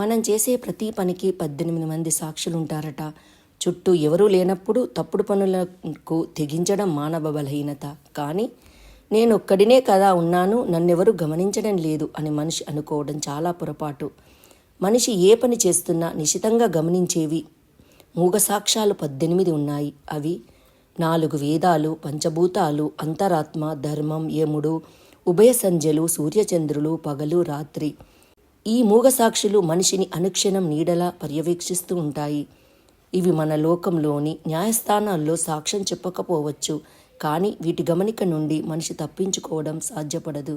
మనం చేసే ప్రతి పనికి పద్దెనిమిది మంది సాక్షులు ఉంటారట చుట్టూ ఎవరూ లేనప్పుడు తప్పుడు పనులకు తెగించడం మానవ బలహీనత. కానీ నేను ఒక్కడినే కదా ఉన్నాను నన్నెవరు గమనించడం లేదు అని మనిషి అనుకోవడం చాలా పొరపాటు. మనిషి ఏ పని చేస్తున్నా నిశితంగా గమనించేవి మూగ సాక్ష్యాలు పద్దెనిమిది ఉన్నాయి. అవి నాలుగు వేదాలు పంచభూతాలు అంతరాత్మ ధర్మం యముడు ఉభయ సంధ్యలు సూర్యచంద్రులు పగలు రాత్రి. ఈ మూగ సాక్షులు మనిషిని అనుక్షణం నీడలా పర్యవేక్షిస్తూ ఉంటాయి. ఇవి మన లోకంలోని న్యాయస్థానాల్లో సాక్ష్యం చెప్పకపోవచ్చు కానీ వీటి గమనిక నుండి మనిషి తప్పించుకోవడం సాధ్యపడదు.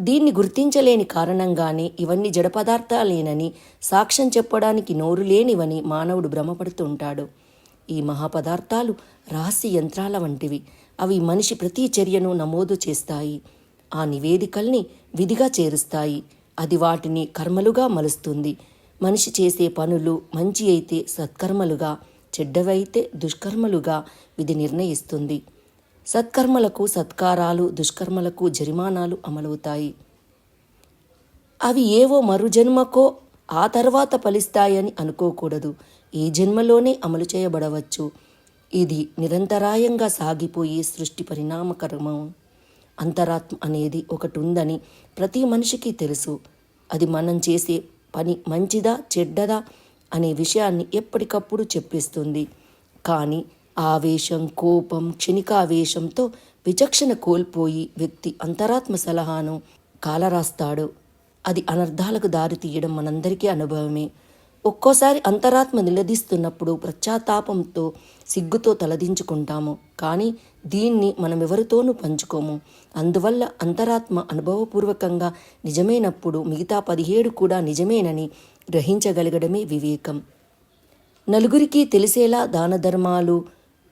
దీన్ని గుర్తించలేని కారణంగానే ఇవన్నీ జడ పదార్థాలేనని సాక్ష్యం చెప్పడానికి నోరు లేనివని మానవుడు భ్రమపడుతుంటాడు ఈ మహాపదార్థాలు రహస్య యంత్రాల వంటివి. అవి మనిషి ప్రతి చర్యను నమోదు చేస్తాయి. ఆ నివేదికల్ని విధిగా చేరుస్తాయి. అది వాటిని కర్మలుగా మలుస్తుంది. మనిషి చేసే పనులు మంచి అయితే సత్కర్మలుగా చెడ్డవైతే దుష్కర్మలుగా విధి నిర్ణయిస్తుంది. సత్కర్మలకు సత్కారాలు దుష్కర్మలకు జరిమానాలు అమలవుతాయి. అవి ఏవో మరు జన్మకో ఆ తర్వాత ఫలిస్తాయని అనుకోకూడదు. ఈ జన్మలోనే అమలు చేయబడవచ్చు. ఇది నిరంతరాయంగా సాగిపోయే సృష్టి పరిణామకరమం. అంతరాత్మ అనేది ఒకటి ఉందని ప్రతి మనిషికి తెలుసు. అది మనం చేసే పని మంచిదా చెడ్డదా అనే విషయాన్ని ఎప్పటికప్పుడు చెప్పిస్తుంది. కానీ ఆవేశం కోపం క్షణికావేశంతో విచక్షణ కోల్పోయి వ్యక్తి అంతరాత్మ సలహాను కాలరాస్తాడు. అది అనర్థాలకు దారి తీయడం మనందరికీ అనుభవమే. ఒక్కోసారి అంతరాత్మ నిలదీస్తున్నప్పుడు ప్రత్యాతాపంతో సిగ్గుతో తలదించుకుంటాము. కానీ దీన్ని మనం ఎవరితోనూ పంచుకోము. అందువల్ల అంతరాత్మ అనుభవపూర్వకంగా నిజమైనప్పుడు మిగతా పదిహేడు కూడా నిజమేనని గ్రహించగలగడమే వివేకం. నలుగురికి తెలిసేలా దాన ధర్మాలు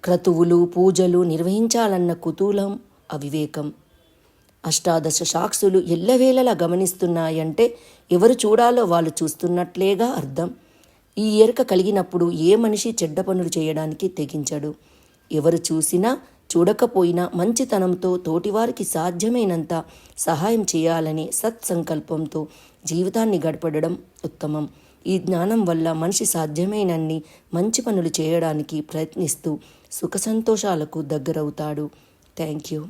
క్రతువులు పూజలు నిర్వహించాలన్న కుతూహలం అవివేకం. అష్టాదశ సాక్షులు ఎల్లవేళలా గమనిస్తున్నాయంటే ఎవరు చూడాలో వాళ్ళు చూస్తున్నట్లేగా అర్థం. ఈ ఎరుక కలిగినప్పుడు ఏ మనిషి చెడ్డ పనులు చేయడానికి తెగించడు. ఎవరు చూసినా చూడకపోయినా మంచితనంతో తోటివారికి సాధ్యమైనంత సహాయం చేయాలనే సత్సంకల్పంతో జీవితాన్ని గడపడడం ఉత్తమం. ఈ జ్ఞానం వల్ల మనిషి సాధ్యమైనన్ని మంచి పనులు చేయడానికి ప్రయత్నిస్తూ సుఖ సంతోషాలకు దగ్గరవుతాడు. Thank you.